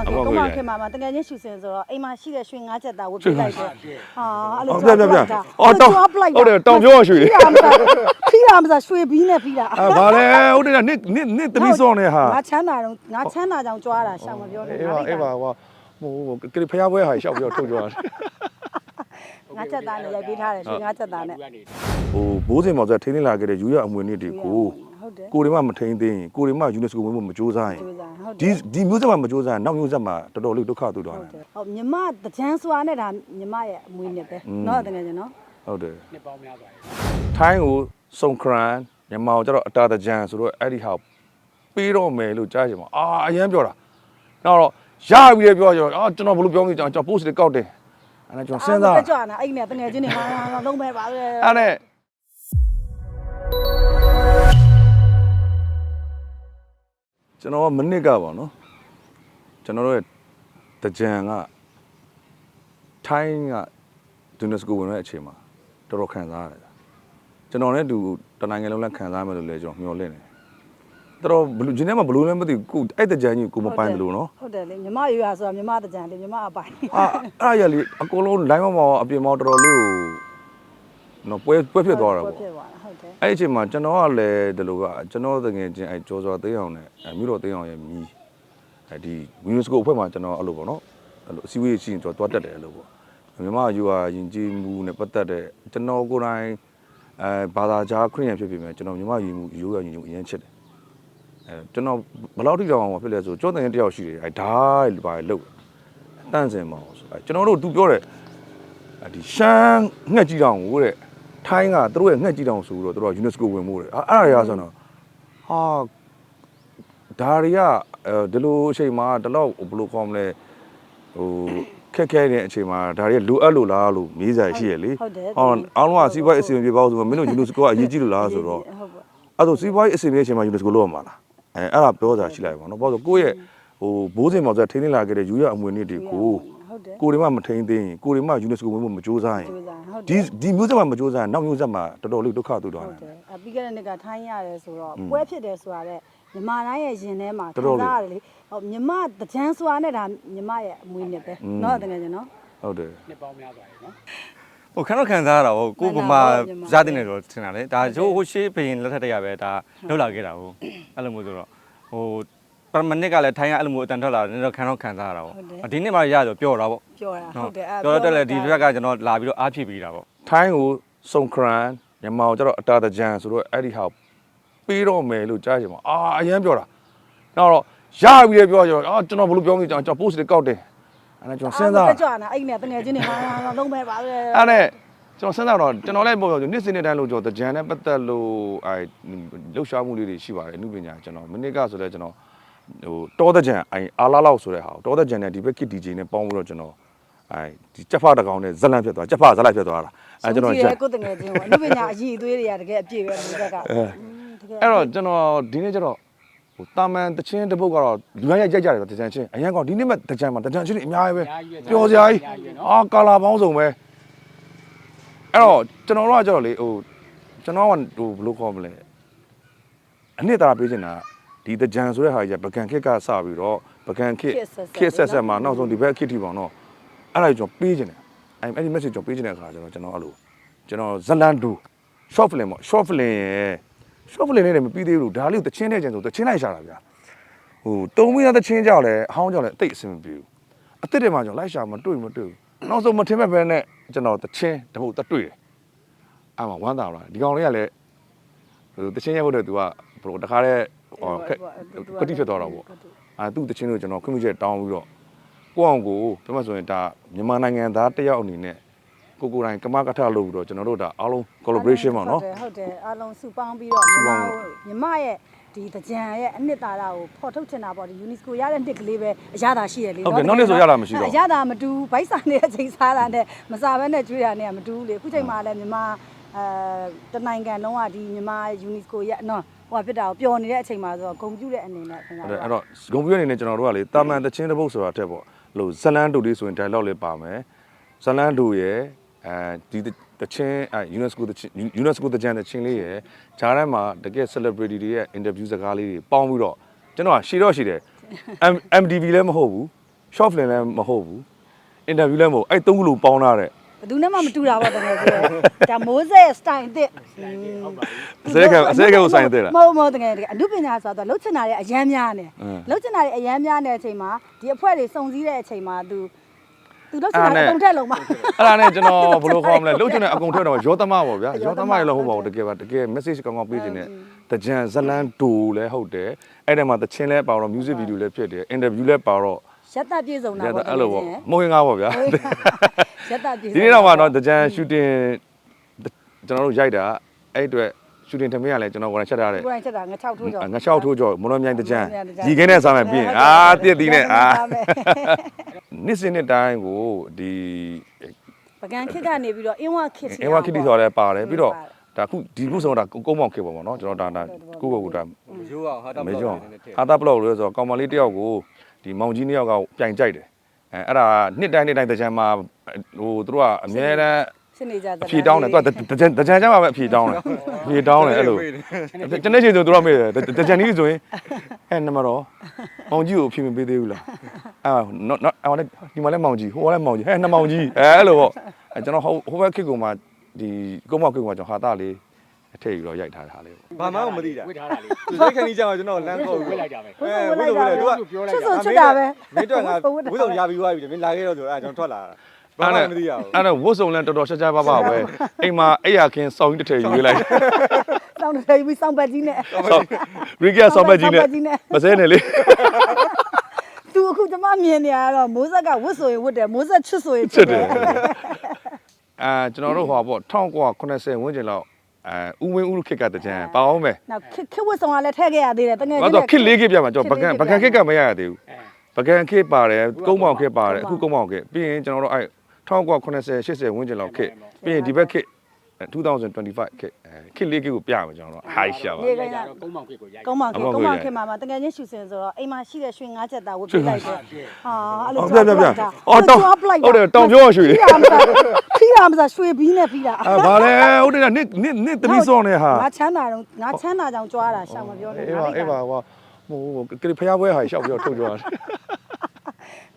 င်ကကုန်းမောင်ခင်မှာမှာတကယ်ချင်းရှူစင်ဆိုတော့အိမ်မှာရှိတဲ့ရွှေငါးချက်သားဝတ်ပေးလိုက်တယ်ဟာအဲ့လိုဟုတ်ပြပြပြအော်တောင်ဟုတ်တယ်တောင်ပြောရွှေဖီးရမစားဖီးရမစားရွှေဘီးနဲ့ဖီးတာအာဗာလဲဟုတ်တယ်နစ်နစ်နစ်တတိစောနေဟာငါချမ်းသာတော့ငါချမ်းသာကြောင်ကြွားတာရှောင်မပြောနဲ့အေးပါအေးပါဟိုဟိုကလေးဖျားပွဲဟာရှောက်ပြီးတော့ထုတ်ကြတာငါချက်သားနဲ့ရိုက်ပေးထားတယ်ရွှေငါချက်သားနဲ့ဟိုဘိုးစင်မောင်ဆိုထိန်းသိမ်းလာခဲ့တဲ့ယူရအမွေနစ်တွေကို ဟုတ်တယ် ကိုရီမမထိန်းသိမ်းရင်ကိုရီမယူနက်စကိုဝင်ဖို့မကြိုးစားရင် ကြိုးစားဟုတ်တ ဒီ ယ် ဒီမျိုးဆက်မှာမကြိုးစားရင်နောက်မျိုးဆက်မှာတော်တော်လေးဒုက္ခတူတော့ ဟုတ် တယ် တယ်ဟုတ်မြမတကြမ်းစွာနဲ့ဒါမြမရဲ့အမွေနဲ့ပဲเนาะတကယ်ချင်းเนาะ ဟုတ်တယ် နှစ်ပေါင်းများစွာရယ် ထိုင်းကိုစုံခရန်မြန်မာကိုကျတော့အတာတကြံဆိုတော့အဲ့ဒီဟာပေးတော့မယ်လို့ကြားချင်ပါအာအရန်ပြောတာနောက်တော့ရပြီလေပြောကြတော့အာကျွန်တော်ဘယ်လိုပြောမလဲကျွန်တော် post တွေကောက်တယ်အဲ့ဒါကျွန်တော်စဉ်းစား ကြွားနာအဲ့နဲ့တကယ်ချင်းနေဟာလုံးပဲပါပဲ အဲ့နဲ့ ကျွန်တော်ကမနစ်ကပါနော်ကျွန်တော်တို့ရဲ့တကြံကထိုင်းကဒူနက်စကိုဝင်တဲ့အချိန်မှာတော်တော်ခံစားရတယ်ကျွန်တော်လည်းသူတနိုင်ငံလုံးလည်းခံစားမယ်လို့လည်းကျွန်တော်မျှော်လင့်တယ်တော်တော်ဘလူဂျင်းထဲမှာဘလူးလည်းမသိဘူးကိုအဲ့တကြံကြီးကိုမပိုင်တယ်လို့နော်ဟုတ်တယ်လေမြမရွရွာဆိုတာမြမတကြံလေမြမအပိုင်အာအဲ့ရလေအကုန်လုံး line မောင်အပြင်မောင်တော်တော်လေးကို နော်ပွဲပွဲဖြစ်သွားတာပေါ့ဖြစ်သွားတာဟုတ်တယ်အဲ့ဒီအချိန်မှာကျွန်တော်ကလည်းဒီလိုကကျွန်တော်တကယ်ချင်းအဲ့ကြောစောသိအောင်နဲ့အဲ့မြို့တော်သိအောင်ရဲ့မြီးအဲ့ဒီမီနစ်စကိုအဖွဲ့မှာကျွန်တော်အဲ့လိုပေါ့နော်အဲ့လိုအစည်းအဝေးရှိရင်ကျွန်တော်တွားတက်တယ်အဲ့လိုပေါ့မြန်မာယူဟာယဉ်ကျေးမှုနဲ့ပတ်သက်တဲ့ကျွန်တော်ကိုယ်တိုင်အဲဘာသာကြားခရစ်ယာန်ဖြစ်ဖြစ်မယ်ကျွန်တော်မြန်မာယဉ်မှုရိုးရာယဉ်မှုအရင်ချစ်တယ်အဲကျွန်တော်ဘယ်လောက်ထိတောင်အောင်ဖြစ်လဲဆိုကြောတဲ့တယောက်ရှိတယ်အဲဓာတ်ဘာလို့တန့်စင်မအောင်ဆိုအဲကျွန်တော်တို့သူပြောတယ်အဲဒီရှမ်းငှက်ကြီးတောင်ကိုတဲ့ ထိုင်းကသူတို့ရဲ့ငှက်ကြီးတောင်ဆိုတော့သူတို့က UNESCO ဝင်မှုတယ်အဲ့အဲ့ဒါရဆိုတော့ဟာဒါတွေကအဲဒီလိုအချိန်မှာဒီလောက်ဘယ်လိုခေါ်မလဲဟိုခက်ခဲတဲ့အချိန်မှာဒါတွေကလိုအပ်လို့လားလို့မေးစားရှိရလေဟုတ်တယ်အော်အားလုံးကစီးပွားရေးအစီအမံပြေပေါ့ဆိုတော့မင်းတို့ UNESCO ကအရေးကြီးလို့လားဆိုတော့ဟုတ်ပါအဲ့ဒါစီးပွားရေးအစီအမံအချိန်မှာ UNESCO လောက်ရမှာလားအဲအဲ့ဒါပြောတာရှိလိုက်ပါတော့ဘာလို့ကိုယ့်ရဲ့ဟိုဘိုးစင်မောင်ဆိုထိန်းသိမ်းလာခဲ့တဲ့ယူရအမွေနစ်တွေကို ဟုတ်တယ် ကိုရီမမထိန်းသိမ်းရင်ကိုရီမ UNESCO ဝင်ဖို့မကြိုးစားရင် ကြိုးစားဟုတ်တ ဒီ ယ် ဒီမျိုးဆက်မှာမကြိုးစားရင်နောက်မျိုးဆက်မှာတော်တော်လေးဒုက္ခတူတော့ ဟုတ် တယ် တယ်အပြီးခဲ့တဲ့နှစ်ကထိုင်းရတယ်ဆိုတော့ อืม ပွဲဖြစ်တယ်ဆိုတာတဲ့မြမတိုင်းရဲ့ရင်ထဲမှာ တော်တော်လေး ခံစားရတယ်လေဟုတ်မြမတကြမ်းစွာနဲ့ဒါမြမရဲ့အမွေနဲ့ပဲ อืม เนาะတကယ်ချင်းเนาะ ဟုတ်တယ် နှစ်ပေါင်းများစွာရယ်နော် ဟိုခဏတော့ခံစားရတာဟုတ်ကို ခံ က စား မ ရပါမြန်မာ ရတဲ့နေတော့ထင်တာလေဒါချိုးဟိုရှေးဘယင်လက်ထက်တည်းရပဲဒါလောက်လာခဲ့တာဟုတ်အဲ့လိုမျိုးဆိုတော့ဟို ပရမနစ်ကလည်းထိုင်းကအဲ့လိုမျိုးအတန်ထွက်လာတယ်တော့ခံတော့ခံစားရတာပေါ့ဒီနေ့မှရဆိုပြောတာပေါ့ပြောတာဟုတ်တယ်ပြောတော့လည်းဒီဘက်ကကျွန်တော်လာပြီးတော့အားဖြည့်ပေးတာပေါ့ထိုင်းကိုစုံခရန်မြန်မာကိုကျတော့အတာတကြံဆိုတော့အဲ့ဒီဟာပေးတော့မယ်လို့ကြားချင်ပါအာအရန်ပြောတာနောက်တော့ရပြီလေပြောကြတော့အာကျွန်တော်ဘယ်လိုပြောမလဲကျွန်တော် post တွေကောက်တယ်အဲ့ဒါကျွန်တော်စဉ်းစားကြွားနာအဲ့နဲ့တကယ်ချင်းနေဟာလုံးပဲပါပဲအဲ့နဲ့ကျွန်တော်စဉ်းစားတော့ကျွန်တော်လည်းပေါ့နေ့စဉ်နေ့တိုင်းလို့ကျွန်တော်တကြံနဲ့ပတ်သက်လို့အဲလှုပ်ရှားမှုလေးတွေရှိပါတယ်အမှုပညာကျွန်တော်မိနစ်ကဆိုလဲကျွန်တော် ဟိုတောတကြံအဲအာလာလောက်ဆိုတဲ့ဟာတောတကြံနဲ့ဒီဘက် kit DJ နဲ့ပေါင်းပြီးတော့ကျွန်တော်အဲဒီကြက်ဖတကောင်နဲ့ဇလန့်ဖြစ်သွားကြက်ဖဇလိုက်ဖြစ်သွားတာအဲကျွန်တော်ကြည့်ရကိုတကယ်ချင်းပေါ့အနုပညာအည်အသွေးတွေကတကယ်အပြည့်ပဲဒီဘက်ကအဲအဲ့တော့ကျွန်တော်ဒီနေ့ကျတော့ဟိုတာမန်တချင်းတစ်ပုတ်ကတော့လူတိုင်းရိုက်ကြတယ်တကြံချင်းအရင်ကောင်ဒီနေ့မှတကြံမှာတကြံချင်းတွေအများကြီးပဲပျော်စရာကြီးအာကာလာပေါင်းစုံပဲအဲ့တော့ကျွန်တော်တို့ကကျတော့လေဟိုကျွန်တော်ကဟိုဘယ်လိုခေါ်မလဲအနှစ်သာရပေးချင်တာ ဒီတကြံဆိုတဲ့ဟာကြီးပကံခစ်ကစပြီးတော့ပကံခစ်ခစ်ဆက်ဆက်မှာနောက်ဆုံးဒီဘက်ခစ်ထိပေါအောင်တော့အဲ့ဒါကြီးကျွန်တော်ပေးချင်တယ်အဲ့အဲ့ဒီ message ကျွန်တော်ပေးချင်တဲ့အခါကျတော့ကျွန်တော်အဲ့လိုကျွန်တော်ဇလန်ဒူ short film ပေါ့ short film ရယ် short film လေးနဲ့မပြီးသေးဘူးဒါလေးကိုတချင်းတဲ့ကျန်ဆိုတချင်းလိုက်ရှာတာဗျာဟိုတုံးမိသားတချင်းကြောက်လဲအဟောင်းကြောက်လဲအသိအဆင်မပြေဘူးအစ်စ်တွေမှာကျွန်တော်လိုက်ရှာမတွေ့မတွေ့ဘူးနောက်ဆုံးမထင်မဲ့ဘဲနဲ့ကျွန်တော်တချင်းတပုတ်တတွေ့တယ်အဲ့မှာဝမ်းသာလာဒီကောင်လေးကလည်းဟိုတချင်းရက်ဖို့တဲ့သူကဘယ်လိုတခါတည်း ဟောခက်ကတိဖြစ်သွားတာပေါ့အဲသူ့တချင်းကိုကျွန်တော်ခွင့်ပြုချက်တောင်းပြီးတော့ကိုအောင်ကိုပြောမှဆိုရင်ဒါမြန်မာနိုင်ငံသားတစ်ယောက်အနေနဲ့ကိုကိုယ်တိုင်ကမကထလုပ်ပြီးတော့ကျွန်တော်တို့ဒါအားလုံး collaboration ပေါ့နော်ဟုတ်တယ်အားလုံးစုပေါင်းပြီးတော့စုမြပေါမင်းမြမရဲ့ဒီတကြံရဲ့အနှစ်သာရကိုဖော်ထုတ်ချင်တာပေါ့ဒီ UNESCO ရတဲ့နှစ်ကလေးပဲအရသာရှိရလေဟုတ်တယ်နောက်နှစ်ဆိုရတာမရှိတော့အရသာမတူဘူးဘိုက်စာနေတဲ့အချိန်စားတာနဲ့မစားဘဲနဲ့ကျွေးတာနဲ့ကမတူဘူးလေအခုချိန်မှာလည်းမြမအဲတနိုင်ငံလုံးကဒီမြမ UNESCO ရနော် ဟိုကဖြစ်တာကိုပျော်နေတဲ့အချိန်မှာဆိုတော့ဂုံပြူတဲ့အနေနဲ့ခင်ဗျာအဲ့ဒါအဲ့တော့ဂုံပြွေးအနေနဲ့ကျွန်တော်တို့ကလေတာမန်တချင်းတစ်ပုတ်ဆိုတာတက်ပေါ့လို့ဇလန်းတူလေးဆိုရင် dialogue လေးပါမယ်ဇလန်းတူရဲ့အဲဒီတချင်းအဲ UNESCO တချင်း UNESCO တချင်းတချင်းလေးရဲ့ဂျားထဲမှာတကယ် celebrity တွေရဲ့ interview စကားလေးတွေပေါင်းပြီးတော့ကျွန်တော်ကရှည်တော့ရှည်တယ် M- MDB လည်းမဟုတ်ဘူး short film လည်းမဟုတ်ဘူး interview လည်းမဟုတ်အဲ့သုံးခုလုံးပေါင်းထားတဲ့ ဘယ်သူနဲ့မှမတူတာပေါ့တကယ်ကြီးဒါမိုးဆက်စတိုင်တစ်အစဲကအစဲကကိုဆိုင်တဲ့လား မဟုတ်မဟုတ်တကယ်တကယ်အနုပညာဆိုတော့လှုပ်ချင်တာတွေအရမ်းများနေအင်းလှုပ်ချင်တာတွေအရမ်းများနေတဲ့အချိန်မှာဒီအဖွဲတွေစုံစည်းတဲ့အချိန်မှာ तू तू လှုပ်ချင်တာတွေအကုန်ထက်လုံးမှာအဲ့ဒါနဲ့ကျွန်တော်ဘယ်လိုခေါ်မလဲလှုပ်ချင်တဲ့အကုန်ထွက်တော့ရောသမပေါ့ဗျာရောသမရလည်းဟုတ်ပါဘူးတကယ်ပါတကယ် message ကောင်းကောင်းပေးခြင်းနဲ့တကြံဇလန်းတူလည်းဟုတ်တယ်အဲ့ဒီမှာတချင်းလည်းပါတော့ music video လည်းဖြစ်တယ် interview လည်းပါတော့ ရက်သက်ပြေဆုံးတာရပေါ့အဲ့လိုပေါ့မဟုတ်ရင်ကားပေါ့ဗျာ ရက်သက်ပြေဆုံးဒီနေ့တော့မှတော့တကြံ shooting ကျွန်တော်တို့ရိုက်တာအဲ့အတွက် shooting ထမင်းကလည်းကျွန်တော်ကိုယ်တိုင်ချက်ထားတယ်ကိုယ်တိုင်ချက်တာငါ6ထိုးကြော်ငါချောက်ထိုးကြောမွန်တော်မြိုင်တကြံမွန်တော်မြိုင်တကြံဒီကင်းနဲ့စားမယ်ပြင်ဟုတ်တယ်အာတည့်တည်နဲ့အာစားမယ်နှစ်စဉ်နှစ်တိုင်းကိုဒီပကံခစ်ကနေပြီးတော့အင်းဝခစ်အင်ဝါခီတီဆိုလည်းပါတယ်ပြီးတော့ပါတယ်ဒါခုဒီခုဆုံးတော့ကုန်းမောင်ခေပေါ့ဗောနော်ကျွန်တော်ဒါဒါကိုကိုကိုဒါရိုးအောင်ဟာတာမေကျော်ဟာတာဘလော့လို့ဆိုတော့ကောင်မလေးတယောက်ကိုဒီမောင်ကြီးနှစ်ယောက်ကပြိုင်ကြိုက်တယ် အဲအဲ့ဒါနှစ်တိုင်းနှစ်တိုင်းတကြံမှာဟိုသူတို့ကအမြဲတမ်းရှင်းနေကြသအဖြေတောင်းတယ်သူကတကြံတကြံကျမှပဲအဖြေတောင်းတယ်အဖြေတောင်းတယ်အဲ့လိုကျွန်တဲ့ချိန်ဆိုသူတို့မေးတယ်တကြံကြီးဆိုရင်ဟဲ့နမတော်မောင်ကြီးကိုအဖြေမပေးသေးဘူးလားအာနော်နော်အဲ့ဒါဒီမှာလည်းမောင်ကြီးဟိုကလည်းမောင်ကြီးဟဲ့နှစ်မောင်ကြီးအဲအဲ့လိုပေါ့အဲကျွန်တော်ဟိုဟိုဘက်ခေတ်ကမှဒီကုန်းမောင်ခေတ်ကမှကျွန်တော်ဟာတာလေး အထည့်ပြီးတော့ရိုက်ထားတဲ့ဟာလေးပေါ့ဘာမှမသိတာဝစ်ထားတာလေသူစိတ်ခံကြီးကြမှာကျွန်တော်လမ်းခေါ်ဝပြီးစ်လိုက်တာပဲဝတ်စုံဝတ်လိုက်တာသူကပြောလိုချက်စ်တာစုချစ်တာပဲမင်းတို့ကဝိသုံရပြီးသွားပြီမင်းလာခဲ့တော့ဆိုအဲ့ကျွန်တော်ထွက်လာတာဘာမှမသိရဘူးအဲ့တော့ဝတ်စုံလည်းတော်တော်ရှားရှားပါပါပဲအိမ်မှာအဲ့ရခင်းစောင်းကြီးတစ်ထည်ယူလိုက်စောင်းတယ်ပြီးစောင်းပတ်ကြီးနဲ့ စောင်းရီကီယာစောင်းပဲကြီးနဲ့ မစဲနဲ့လေသူအခုကျမမြင်နေရတော့မိုးဆက်ကဝတ်ဆိုရင်ဝတ်တယ်မိုးဆက်ချစ်ဆိုရင်ချစ်တယ် အာကျွန်တော်တို့ဟောပေါ့1980ဝန်းကျင်လောက် အဲဥဝင်းဥခစ်ကတကြံပါအောင်မယ်နောက်ခစ်ခစ်ဝတ်ဆောင်ကလည်းထည့်ခဲ့ရသေးတယ်တကယ်ဘာလို့ခစ်လေးခစ်ပြမှာကျွန်တော်ပကံပကံခစ်ကမရရသေးဘူးပကံခစ်ပါတယ်ကုန်းမောင်ခစ်ပါတယ်အခုကုန်းမောင်ခစ်ပြီးရင်ကျွန်တော်တို့အဲ1980 80ဝန်းကျင်လောက်ခစ်ပြီးရင်ဒီဘက်ခစ်2025ခစ်ခစ်လေးခစ်ကိုပြမှာကျွန်တော်တို့ဟိုက်ရှာပါနေလိုခိုက်င်းတာတာတော့ကုန်းမောင်ခေတ်ကိုရိုက်ကုန်းမောင်ခစ်အမောင်ကုန်းမောင်ကိုခစ်မှာမှာတကယ်ချင်းရှူစင်ဆိုတော့အိမ်မှာရှိတဲ့ရွှေငါးချက်သားဝတ်ပြလိုက်တယ်ဟာအဲ့လိုဟုတ်ပြပြပြအော်တောင်ဟုတ်တယ်တောင်ပြောရွှေခီး ရမစားခီးရမစားရွှေဘီးနဲ့ပြီးတာအာဘာလဲဟုတ်တယ်နစ်နစ်နစ်သမီးစောနေဟာငါချမ်းသာတော့ငါချမ်းသာကြောင်ကြွားတာရှောင်းမပြောနဲ့အေးပါအေးပါဟိုဟိုကလေးဖျားပွဲဟာရှောက်ပြီးတော့ထုတ်ကြတာ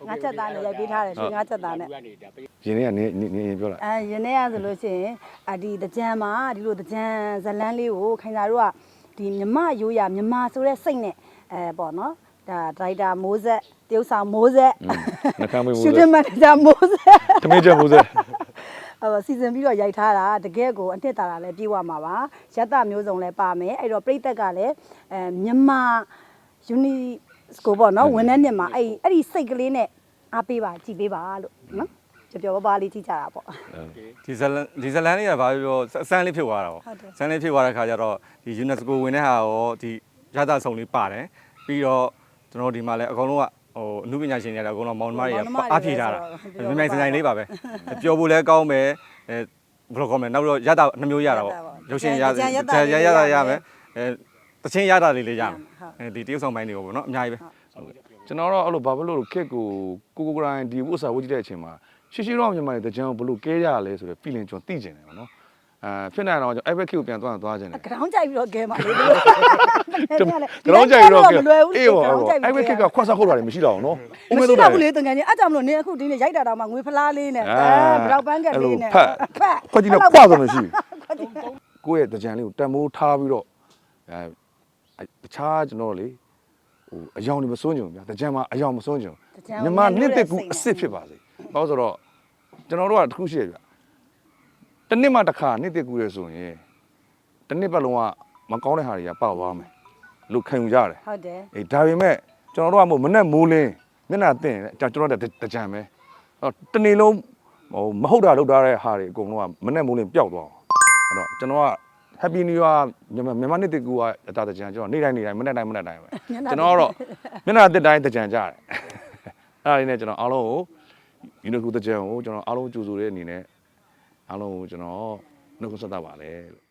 ငါချက်သားနဲ့ရိုက်ပေးထားတယ်ရွှေငါချက်သားနဲ့ကနေဒါပေးရင်းနေကနေနေနေပြောလာအဲရင်းနေရဆိုလို့ရှိရင်အဒီတကြံမှာဒီလိုတကြံဇလန်းလေးကိုခိုင်စာတို့ကဒီမြမရိုးရမြမဆိုတဲ့စိတ်နဲ့အဲပေါ့နော်ဒါဒရိုက်တာမိုးဆက်တရုပ်ဆောင်မိုးဆက်နှကမ်းမေးမိုးရှူစတင်မန်နေဂျာမိုးဆက်တမင်းချက်မိုးစအဲ စီစဉ်ပြီးတော့ရိုက်ထားတာတကယ်ကိုအနှစ်သာရလည်းပြေးသွားမှာပါရက်တမျိုးစုံလည်းပါမယ်အဲ့တော့ပြိသက်ကလည်းအဲမြမယူနီစကိုပေါ့နော်ဝန်ထမ်းနှစ်မှာအဲ့အဲ့ဒီစိတ်ကလေးနဲ့အားပေးပါကြည်ပေးပါလို့နော်ကြပြောပါပါလေးကြည့်ကြတာပေါ့ဒီဇလန်ဒီဇလန်လေးကဘာပြောအစမ်းလေးဖြစ်သွားတာပေါ့ဟုတ်တယ်စမ်းလေးဖြစ်သွားတဲ့ခါကျတော့ဒီ UNESCO ဝင်တဲ့ဟာရောဒီရသဆောင်လေးပါတယ်ပြီးတော့ကျွန်တော်တို့ဒီမှာလည်းအကုန်လုံးက ဟိုအမှုပညာရှင်တွေလည်းအကုန်လုံးမောင်နှမတွေကအားဖြည့်ထားတာမြမြိုင်စင်ဆိုင်လေးပါပဲပျော်ဖို့လည်းကောင်းမယ်အဲဘယ်လိုကောင်းမလဲနောက်ပြီးတော့ရတာနှမျိုးရတာပေါ့ရုပ်ရှင်ရရရတာရမယ်အဲတချင်းရတာလေးလေးရမယ်အဲဒီတရုပ်ဆောင်ပိုင်းတွေကိုပေါ့နော်အများကြီးပဲကျွန်တော်တော့အဲ့လိုဘာဖြစ်လို့ခက်ကိုကိုကိုကိုရိုင်းဒီဥစ္စာဝတ်ကြည့်တဲ့အချိန်မှာရှိရှိတော့မြန်မာတွေတကြံဘလို့ကဲကြရလဲဆိုတော့ feeling ကျွန်တော်သိကျင်တယ်ပေါ့နော် အဲဖြစ်နေတော့ကျွန်တော် ever kick ကိုပြန်သွားသွားကျင်တယ်ကရောင်းကြိုက်ပြီးတော့ကဲပါလေကလောင်းကြိုက်တော့မလွယ်ဘူးအေးပါအဲ့ဘက်ခက်ကခွတ်စားခုတ်တာတွေမရှိတော့ဘူးနော်မဦးရှိမဲတော့တော့ဘူးလေတကယ်ကြီးအဲ့ကြောင့်မလို့နင်းအခုဒီနေ့ရိုက်တာတော့မှငွေဖလားလေးနဲ့အာအဲဘလောက်ပန်းကက်လေးနဲ့အဲ့လိုဖတ်ခွက်ကြည့်တော့ခွတ်ဆိုလို့ရှိကိုယ့်ရဲ့တကြံလေးကိုတန်မိုးထားပြီးတော့အဲတခြားကျွန်တော်လေဟိုအယောင်တွေမစွန့်ကြုံဗျာတကြံမှာအယောင်မစွန့်ကြုံမြန်မာနှစ်သက်ကူအစ်စ်ဖြစ်ပါစေဘာလို့ဆိုတော့ကျွန်တော်တို့ကတစ်ခုရှိရဗျ တစ်နှစ်မှတစ်ခါနှစ်သက်ကူရဆိုရင်တစ်နှစ်ပတ်လုံးကမကောင်းတဲ့ဟာတွေကပေါက်သွားမယ်လို့ခံယူကြတယ်ဟုတ်တယ်အေးဒါပေမဲ့ကျွန်တော်တို့ကမို့မနဲ့မိုးလင်းမျက်နှာတင်ကျွန်တော်တို့တကြံပဲအဲ့တော့တနေ့လုံးဟိုမဟုတ်တာလုပ်ထားတဲ့ဟာတွေအကုန်လုံးကမနဲ့မိုးလင်းပျောက်သွားအောင်အဲ့တော့ကျွန်တော်က Happy New Year မြန်မာမြန်မာနှစ်တကူကအတာတကြံကျွန်တော်နေ့တိုင်းနေ့တိုင်းမနေ့တိုင်းမနေ့တိုင်းပဲကျွန်တော်ကတော့မျက်နှာတစ်တိုင်းတကြံကြတယ်အဲ့ဒါလေးနဲ့ကျွန်တော်အားလုံးကိုဒီနေ့ကူတကြံကိုကျွန်တော်အားလုံးကြိုဆိုတဲ့အနေနဲ့ အားလုံးကိုကျွန်တော်နှုတ်ဆက်တာပါလေလို့